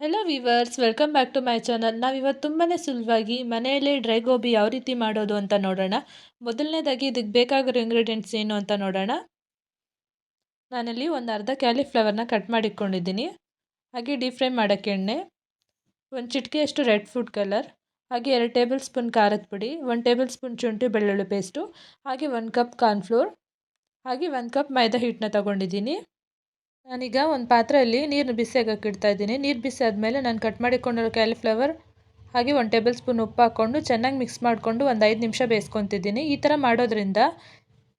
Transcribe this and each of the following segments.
Hello viewers welcome back to my channel ನಾವಿವತ್ತು ತುಂಬಾ ಸುಲಭವಾಗಿ ಮನೆಯಲ್ಲೇ ಡ್ರೈ ಗೋಬಿ ಯಾವ ರೀತಿ ಮಾಡೋದು ಅಂತ ನೋಡೋಣ. ಮೊದಲನೇದಾಗಿ ಇದಕ್ಕೆ ಬೇಕಾಗಿರೋ ಇಂಗ್ರೀಡಿಯೆಂಟ್ಸ್ ಏನು ಅಂತ ನೋಡೋಣ. ನಾನಲ್ಲಿ ಒಂದು ಅರ್ಧ ಕ್ಯಾಲಿಫ್ಲವರ್ನ ಕಟ್ ಮಾಡಿಟ್ಕೊಂಡಿದ್ದೀನಿ. ಹಾಗೆ ಡೀಪ್ ಫ್ರೈ ಮಾಡೋಕ್ಕೆ ಎಣ್ಣೆ, ಒಂದು ಚಿಟಿಕೆಯಷ್ಟು ರೆಡ್ ಫುಡ್ ಕಲರ್ ಹಾಗೆ ಎರಡು ಟೇಬಲ್ ಸ್ಪೂನ್ ಖಾರದ ಪುಡಿ, ಒಂದು ಟೇಬಲ್ ಸ್ಪೂನ್ ಶುಂಠಿ ಬೆಳ್ಳುಳ್ಳಿ ಪೇಸ್ಟು ಹಾಗೆ ಒಂದು ಕಪ್ ಕಾರ್ನ್ಫ್ಲೋರ್ ಹಾಗೆ ಒಂದು ಕಪ್ ಮೈದಾ ಹಿಟ್ಟನ್ನ ತೊಗೊಂಡಿದ್ದೀನಿ. ನಾನೀಗ ಒಂದು ಪಾತ್ರೆಯಲ್ಲಿ ನೀರನ್ನ ಬಿಸಿಯಾಗಕ್ಕೆ ಇಡ್ತಾ ಇದ್ದೀನಿ. ನೀರು ಬಿಸಿ ಆದಮೇಲೆ ನಾನು ಕಟ್ ಮಾಡಿಕೊಂಡಿರೋ ಕ್ಯಾಲಿಫ್ಲವರ್ ಹಾಗೆ ಒಂದು ಟೇಬಲ್ ಸ್ಪೂನ್ ಉಪ್ಪು ಹಾಕ್ಕೊಂಡು ಚೆನ್ನಾಗಿ ಮಿಕ್ಸ್ ಮಾಡಿಕೊಂಡು ಒಂದು ಐದು ನಿಮಿಷ ಬೇಯಿಸ್ಕೊತಿದ್ದೀನಿ. ಈ ಥರ ಮಾಡೋದ್ರಿಂದ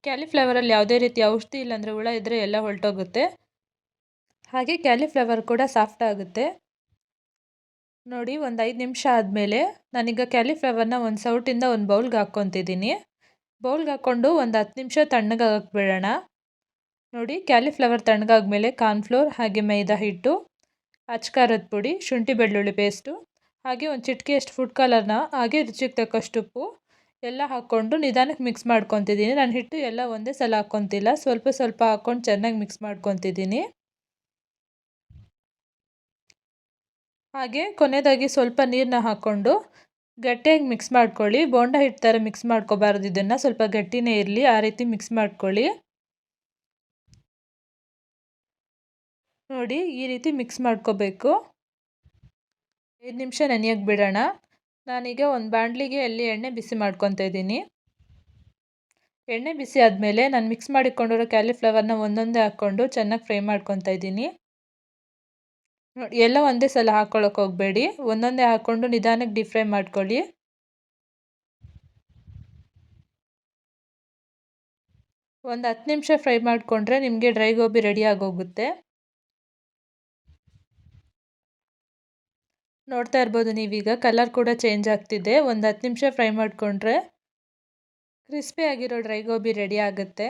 ಕ್ಯಾಲಿಫ್ಲವರಲ್ಲಿ ಯಾವುದೇ ರೀತಿ ಔಷಧಿ ಇಲ್ಲಾಂದರೆ ಹುಳ ಇದ್ದರೆ ಎಲ್ಲ ಹೊರಟೋಗುತ್ತೆ ಹಾಗೆ ಕ್ಯಾಲಿಫ್ಲವರ್ ಕೂಡ ಸಾಫ್ಟ್ ಆಗುತ್ತೆ. ನೋಡಿ ಒಂದು ಐದು ನಿಮಿಷ ಆದಮೇಲೆ ನಾನೀಗ ಕ್ಯಾಲಿಫ್ಲವರ್ನ ಒಂದು ಸೌಟಿಂದ ಒಂದು ಬೌಲ್ಗೆ ಹಾಕ್ಕೊತಿದ್ದೀನಿ. ಬೌಲ್ಗೆ ಹಾಕ್ಕೊಂಡು ಒಂದು ಹತ್ತು ನಿಮಿಷ ತಣ್ಣಗಾಗಕ್ಕೆ ಬಿಡೋಣ. ನೋಡಿ, ಕ್ಯಾಲಿಫ್ಲವರ್ ತಣ್ಣಗಾದ್ಮೇಲೆ ಕಾರ್ನ್ಫ್ಲೋರ್ ಹಾಗೆ ಮೈದಾ ಹಿಟ್ಟು, ಅಚ್ಕಾರದ ಪುಡಿ, ಶುಂಠಿ ಬೆಳ್ಳುಳ್ಳಿ ಪೇಸ್ಟು, ಹಾಗೆ ಒಂದು ಚಿಟಿಕೆಯಷ್ಟು ಫುಡ್ ಕಲರ್ನ ಹಾಗೆ ರುಚಿಗೆ ತಕ್ಕಷ್ಟು ಉಪ್ಪು ಎಲ್ಲ ಹಾಕ್ಕೊಂಡು ನಿಧಾನಕ್ಕೆ ಮಿಕ್ಸ್ ಮಾಡ್ಕೊತಿದ್ದೀನಿ. ನಾನು ಹಿಟ್ಟು ಎಲ್ಲ ಒಂದೇ ಸಲ ಹಾಕ್ಕೊತಿಲ್ಲ, ಸ್ವಲ್ಪ ಸ್ವಲ್ಪ ಹಾಕ್ಕೊಂಡು ಚೆನ್ನಾಗಿ ಮಿಕ್ಸ್ ಮಾಡ್ಕೊತಿದ್ದೀನಿ. ಹಾಗೆ ಕೊನೆಯದಾಗಿ ಸ್ವಲ್ಪ ನೀರನ್ನ ಹಾಕ್ಕೊಂಡು ಗಟ್ಟಿಯಾಗಿ ಮಿಕ್ಸ್ ಮಾಡ್ಕೊಳ್ಳಿ. ಬೋಂಡ ಹಿಟ್ಟು ಥರ ಮಿಕ್ಸ್ ಮಾಡ್ಕೋಬಾರ್ದು. ಇದನ್ನು ಸ್ವಲ್ಪ ಗಟ್ಟಿನೇ ಇರಲಿ, ಆ ರೀತಿ ಮಿಕ್ಸ್ ಮಾಡ್ಕೊಳ್ಳಿ. ನೋಡಿ ಈ ರೀತಿ ಮಿಕ್ಸ್ ಮಾಡ್ಕೋಬೇಕು. ಐದು ನಿಮಿಷ ನೆನೆಯೋಕ್ಕೆ ಬಿಡೋಣ. ನಾನೀಗ ಒಂದು ಬಾಣಲಿಗೆ ಅಲ್ಲಿ ಎಣ್ಣೆ ಬಿಸಿ ಮಾಡ್ಕೊತಾ ಇದ್ದೀನಿ. ಎಣ್ಣೆ ಬಿಸಿ ಆದಮೇಲೆ ನಾನು ಮಿಕ್ಸ್ ಮಾಡಿಕೊಂಡಿರೋ ಕ್ಯಾಲಿಫ್ಲವರ್ನ ಒಂದೊಂದೇ ಹಾಕ್ಕೊಂಡು ಚೆನ್ನಾಗಿ ಫ್ರೈ ಮಾಡ್ಕೊತಾ ಇದ್ದೀನಿ. ನೋಡಿ, ಎಲ್ಲ ಒಂದೇ ಸಲ ಹಾಕ್ಕೊಳ್ಳೋಕೆ ಹೋಗಬೇಡಿ. ಒಂದೊಂದೇ ಹಾಕ್ಕೊಂಡು ನಿಧಾನಕ್ಕೆ ಡೀಪ್ ಫ್ರೈ ಮಾಡ್ಕೊಳ್ಳಿ. ಒಂದು ಹತ್ತು ನಿಮಿಷ ಫ್ರೈ ಮಾಡಿಕೊಂಡ್ರೆ ನಿಮಗೆ ಡ್ರೈ ಗೋಬಿ ರೆಡಿ ಆಗೋಗುತ್ತೆ. ನೋಡ್ತಾ ಇರ್ಬೋದು ನೀವೀಗ. ಕಲರ್ ಕೂಡ ಚೇಂಜ್ ಆಗ್ತಿದೆ. ಒಂದು ಹತ್ತು ನಿಮಿಷ ಫ್ರೈ ಮಾಡಿಕೊಂಡ್ರೆ ಕ್ರಿಸ್ಪಿ ಆಗಿರೋ ಡ್ರೈ ಗೋಬಿ ರೆಡಿ ಆಗುತ್ತೆ.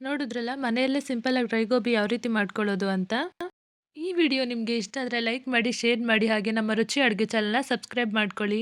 ನೋಡಿದ್ರಲ್ಲ, ಮನೆಯಲ್ಲೇ ಸಿಂಪಲಾಗಿ ಡ್ರೈ ಗೋಬಿ ಯಾವ ರೀತಿ ಮಾಡ್ಕೊಳ್ಳೋದು ಅಂತ? ಈ ವಿಡಿಯೋ ನಿಮಗೆ ಇಷ್ಟ ಆದರೆ ಲೈಕ್ ಮಾಡಿ ಶೇರ್ ಮಾಡಿ, ಹಾಗೆ ನಮ್ಮ ರುಚಿ ಅಡುಗೆ ಚಾನಲ್ನ ಸಬ್ಸ್ಕ್ರೈಬ್ ಮಾಡ್ಕೊಳ್ಳಿ.